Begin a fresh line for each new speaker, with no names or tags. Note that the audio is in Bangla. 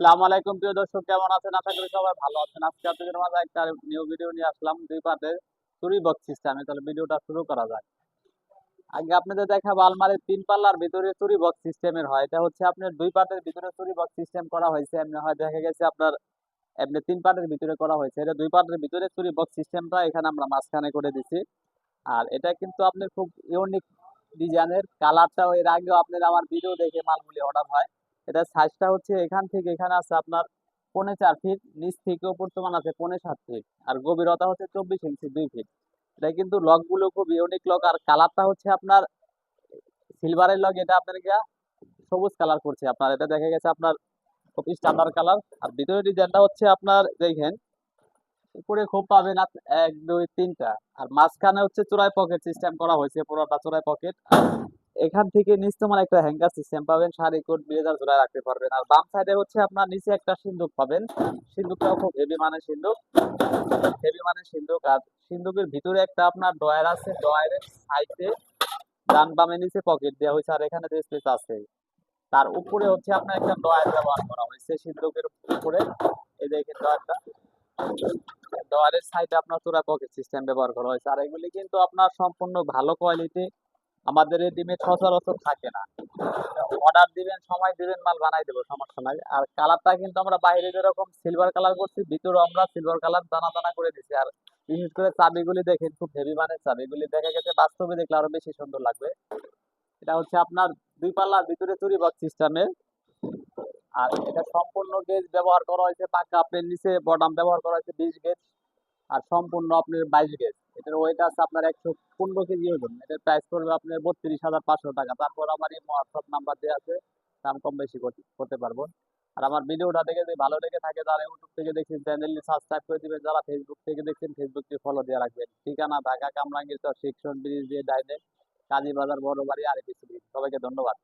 আসসালামু আলাইকুম, প্রিয় দর্শক, কেমন আছেন? আশা করি সবাই ভালো আছেন। আজকে আপনাদের মাঝে একটা নিউ ভিডিও নিয়ে আসলাম। দুই চুরি বক্স সিস্টেমে তাহলে ভিডিওটা শুরু করা যাক। আগে আপনাদের তিন পাল্লার ভিতরে চুরি বক্স সিস্টেমের হয়। এটা হচ্ছে আপনার দুই ভিতরে চুরি বক্স সিস্টেম করা হয়েছে। এমনি হয়, দেখা গেছে আপনার এমনি তিন পাতের ভিতরে করা হয়েছে। এটা দুই পাতের ভিতরে চুরি বক্স সিস্টেমটা এখানে আমরা মাঝখানে করে দিছি। আর এটা কিন্তু আপনার খুব ইউনিক ডিজাইনের কালারটাও এর আগেও আপনার আমার ভিডিও দেখে মালগুলি অর্ডার হয়। এটা সাইজটা হচ্ছে এখান থেকে এখানে আছে আপনার পৌনে চার ফিট নিচ থেকে উপর সমান আছে পৌনে সাত ফিট আর গভীরতা হচ্ছে চব্বিশ ইঞ্চি দুই ফিট এটা কিন্তু লকগুলো খুব ইউনিক লক আর কালারটা হচ্ছে আপনার সিলভারের লক এটা আপনার সবুজ কালার করছে আপনার। এটা দেখা গেছে আপনার খুব স্ট্যান্ডার্ড কালার আর ভিতরে ডিজাইনটা হচ্ছে আপনার দেখেন, উপরে খুব পাবেন এক, দুই, তিনটা। আর মাঝখানে হচ্ছে চূড়ায় পকেট সিস্টেম করা হয়েছে, পুরোটা চূড়ায় পকেট এখান থেকে নিচ তোমার একটা হ্যাঙ্গার সিস্টেম পাবেন শাড়ি, কোট, ব্লেজার জোড়ায় রাখতে পারবেন। আর বাম সাইডে হচ্ছে আপনার নিচে একটা সিন্দুক পাবেন। সিন্দুকটাও খুব হেভি মানের সিন্দুক। হেভি মানের সিন্দুক। আর সিন্দুকের ভিতরে একটা আপনার ডয়ার আছে ডয়ারের সাইডে ডান বামে নিচে পকেট দেওয়া হয়েছে। আর এখানে যে স্পেস আছে, তার উপরে হচ্ছে আপনার একটা ডয়ার ব্যবহার করা হয়েছে সিন্দুকের উপরে। এই দেখেন ডয়ারটা ডয়ারের সাইডে আপনার চূড়া পকেট সিস্টেম ব্যবহার করা হয়েছে। আর এগুলি কিন্তু আপনার সম্পূর্ণ ভালো কোয়ালিটি আমাদের এই ডিমে সচরাচর থাকে না। অর্ডার দিবেন, সময় দিবেন, মাল বানাই দেবো, সমস্যা নাই। আর কালারটা কিন্তু আমরা বাইরে যেরকম সিলভার কালার করছি, ভিতরে আমরা সিলভার কালার দানা দানা করে দিছি। আর বিশেষ করে চাবিগুলি দেখেন, খুব হেভি মানের চাবিগুলি দেখা গেছে, বাস্তবে দেখলে আরও বেশি সুন্দর লাগবে। এটা হচ্ছে আপনার দুই পাল্লার ভিতরে চুরি বক্স সিস্টেমের আর এটা সম্পূর্ণ গেজ ব্যবহার করা হয়েছে, পাকা, আপনার নিচে বডাম ব্যবহার করা হয়েছে, বিশ গেজ আর সম্পূর্ণ আপনার বাইশ গেজ এটার ওয়েট আছে আপনার একশো পনেরো কেজি ওজন এটার প্রাইস পড়বে আপনার বত্রিশ হাজার পাঁচশো টাকা। তারপর আমার এই নাম্বার দেওয়া আছে দাম কম বেশি করতে পারব। আর আমার ভিডিওটা দেখে যদি ভালো লেগে থাকে যারা ইউটিউব থেকে দেখছেন চ্যানেলটি সাবস্ক্রাইব করে দিবেন। যারা ফেসবুক থেকে দেখছেন ফেসবুকটি ফলো দিয়ে রাখবেন। ঠিকানা ঢাকা কামরাঙ্গীর শিক্ষণ ব্রিজ দিয়ে ডাইনে কাজী বাজার বড় বাড়ি আর সবাইকে ধন্যবাদ।